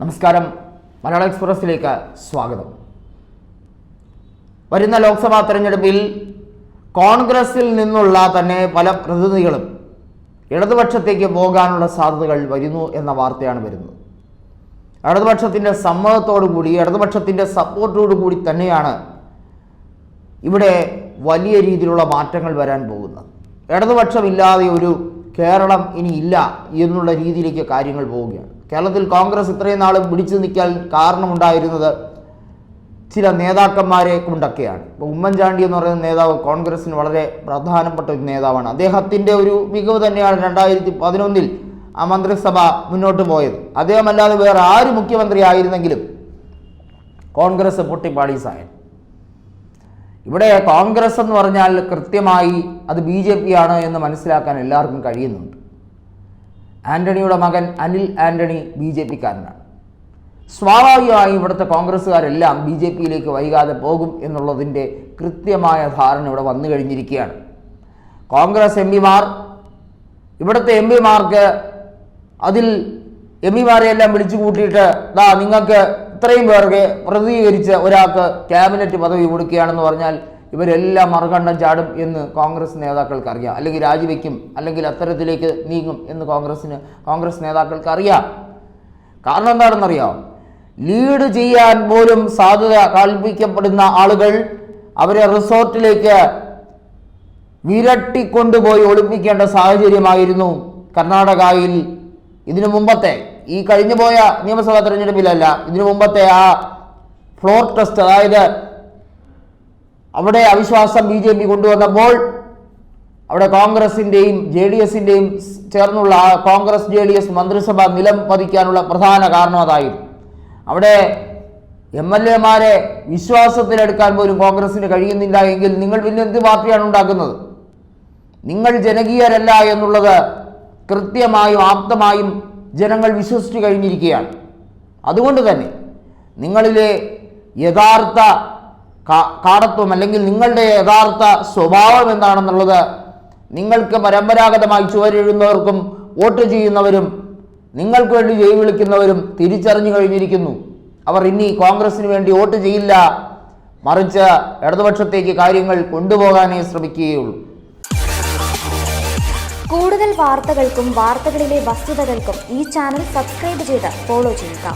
നമസ്കാരം. മലയാള എക്സ്പ്രസിലേക്ക് സ്വാഗതം. വരുന്ന ലോക്സഭാ തെരഞ്ഞെടുപ്പിൽ കോൺഗ്രസിൽ നിന്നുള്ള തന്നെ പല പ്രതിനിധികളും ഇടതുപക്ഷത്തേക്ക് പോകാനുള്ള സാധ്യതകൾ വരുന്നു എന്ന വാർത്തയാണ് വരുന്നത്. ഇടതുപക്ഷത്തിന്റെ സമ്മതത്തോടു കൂടി ഇടതുപക്ഷത്തിന്റെ സപ്പോർട്ടോടു കൂടി തന്നെയാണ് ഇവിടെ വലിയ രീതിയിലുള്ള മാറ്റങ്ങൾ വരാൻ പോകുന്നത്. ഇടതുപക്ഷമില്ലാതെ ഒരു കേരളം ഇനി ഇല്ല എന്നുള്ള രീതിയിലേക്ക് കാര്യങ്ങൾ പോവുകയാണ്. കേരളത്തിൽ കോൺഗ്രസ് ഇത്രയും നാൾ പിടിച്ചു നിൽക്കാൻ കാരണമുണ്ടായിരുന്നത് ചില നേതാക്കന്മാരെ കൊണ്ടൊക്കെയാണ്. ഇപ്പോൾ ഉമ്മൻചാണ്ടി എന്ന് പറയുന്ന നേതാവ് കോൺഗ്രസിന് വളരെ പ്രധാനപ്പെട്ട ഒരു നേതാവാണ്. അദ്ദേഹത്തിന്റെ ഒരു മികവ് തന്നെയാണ് രണ്ടായിരത്തി പതിനൊന്നിൽ ആ മന്ത്രിസഭ മുന്നോട്ട് പോയത്. അദ്ദേഹമല്ലാതെ വേറെ ആര് മുഖ്യമന്ത്രി ആയിരുന്നെങ്കിലും കോൺഗ്രസ് പൊട്ടിപ്പാളീസായത് ഇവിടെ കോൺഗ്രസ് എന്ന് പറഞ്ഞാൽ കൃത്യമായി അത് ബി ജെ പി ആണ് എന്ന് മനസ്സിലാക്കാൻ എല്ലാവർക്കും കഴിയുന്നുണ്ട്. ആന്റണിയുടെ മകൻ അനിൽ ആന്റണി ബി ജെ പിക്കാരനാണ്. സ്വാഭാവികമായും ഇവിടുത്തെ കോൺഗ്രസ്സുകാരെല്ലാം ബി ജെ പിയിലേക്ക് വൈകാതെ പോകും എന്നുള്ളതിന്റെ കൃത്യമായ ധാരണ ഇവിടെ വന്നു കഴിഞ്ഞിരിക്കുകയാണ്. കോൺഗ്രസ് എം പിമാർ ഇവിടുത്തെ എം പിമാർക്ക് അതിൽ എം പിമാരെ എല്ലാം വിളിച്ചു കൂട്ടിയിട്ട് ദാ നിങ്ങൾക്ക് ഇത്രയും പേർക്ക് പ്രതികരിച്ച് ഒരാൾക്ക് ക്യാബിനറ്റ് പദവി കൊടുക്കുകയാണെന്ന് പറഞ്ഞാൽ ഇവരെല്ലാം മറുകണ്ഠം ചാടും എന്ന് കോൺഗ്രസ് നേതാക്കൾക്ക് അറിയാം. അല്ലെങ്കിൽ രാജിവെക്കും അല്ലെങ്കിൽ അത്തരത്തിലേക്ക് നീങ്ങും എന്ന് കോൺഗ്രസ്സിന് കോൺഗ്രസ് നേതാക്കൾക്ക് അറിയാം. കാരണം എന്താണെന്നറിയാം? ലീഡ് ചെയ്യാൻ പോലും സാധ്യത കൽപ്പിക്കപ്പെടുന്ന ആളുകൾ അവരെ റിസോർട്ടിലേക്ക് വിരട്ടിക്കൊണ്ടുപോയി ഒളിപ്പിക്കേണ്ട സാഹചര്യമായിരുന്നു കർണാടകയിൽ ഇതിനു മുമ്പത്തെ. ഈ കഴിഞ്ഞു പോയ നിയമസഭാ തെരഞ്ഞെടുപ്പിലല്ല ഇതിനു മുമ്പത്തെ ആ ഫ്ലോർ ടെസ്റ്റ് അതായത് അവിടെ അവിശ്വാസം ബി ജെ പി കൊണ്ടുവന്നപ്പോൾ അവിടെ കോൺഗ്രസിന്റെയും ജെ ഡി എസിന്റെയും ചേർന്നുള്ള കോൺഗ്രസ് ജെ ഡി എസ് മന്ത്രിസഭ നിലം പതിക്കാനുള്ള പ്രധാന കാരണം അതായിരുന്നു. അവിടെ എം എൽ എമാരെ വിശ്വാസത്തിലെടുക്കാൻ പോലും കോൺഗ്രസിന് കഴിയുന്നില്ല എങ്കിൽ നിങ്ങൾ പിന്നെ എന്ത് പാർട്ടിയാണ് ഉണ്ടാക്കുന്നത്? നിങ്ങൾ ജനകീയരല്ല എന്നുള്ളത് കൃത്യമായും ആപ്തമായും ജനങ്ങൾ വിശ്വസിച്ചു കഴിഞ്ഞിരിക്കുകയാണ്. അതുകൊണ്ട് തന്നെ നിങ്ങളിലെ യഥാർത്ഥ കാടത്വം അല്ലെങ്കിൽ നിങ്ങളുടെ യഥാർത്ഥ സ്വഭാവം എന്താണെന്നുള്ളത് നിങ്ങൾക്ക് പരമ്പരാഗതമായി ചുവരെഴുന്നവർക്കും വോട്ട് ചെയ്യുന്നവരും നിങ്ങൾക്ക് വേണ്ടി ജയ് വിളിക്കുന്നവരും തിരിച്ചറിഞ്ഞു കഴിഞ്ഞിരിക്കുന്നു. അവർ ഇനി കോൺഗ്രസിന് വേണ്ടി വോട്ട് ചെയ്യില്ല. മറിച്ച് ഇടതുപക്ഷത്തേക്ക് കാര്യങ്ങൾ കൊണ്ടുപോകാനേ ശ്രമിക്കുകയുള്ളൂ. കൂടുതൽ വാർത്തകൾക്കും വാർത്തകളിലെ വസ്തുതകൾക്കും ഈ ചാനൽ സബ്സ്ക്രൈബ് ചെയ്ത് ഫോളോ ചെയ്യുക.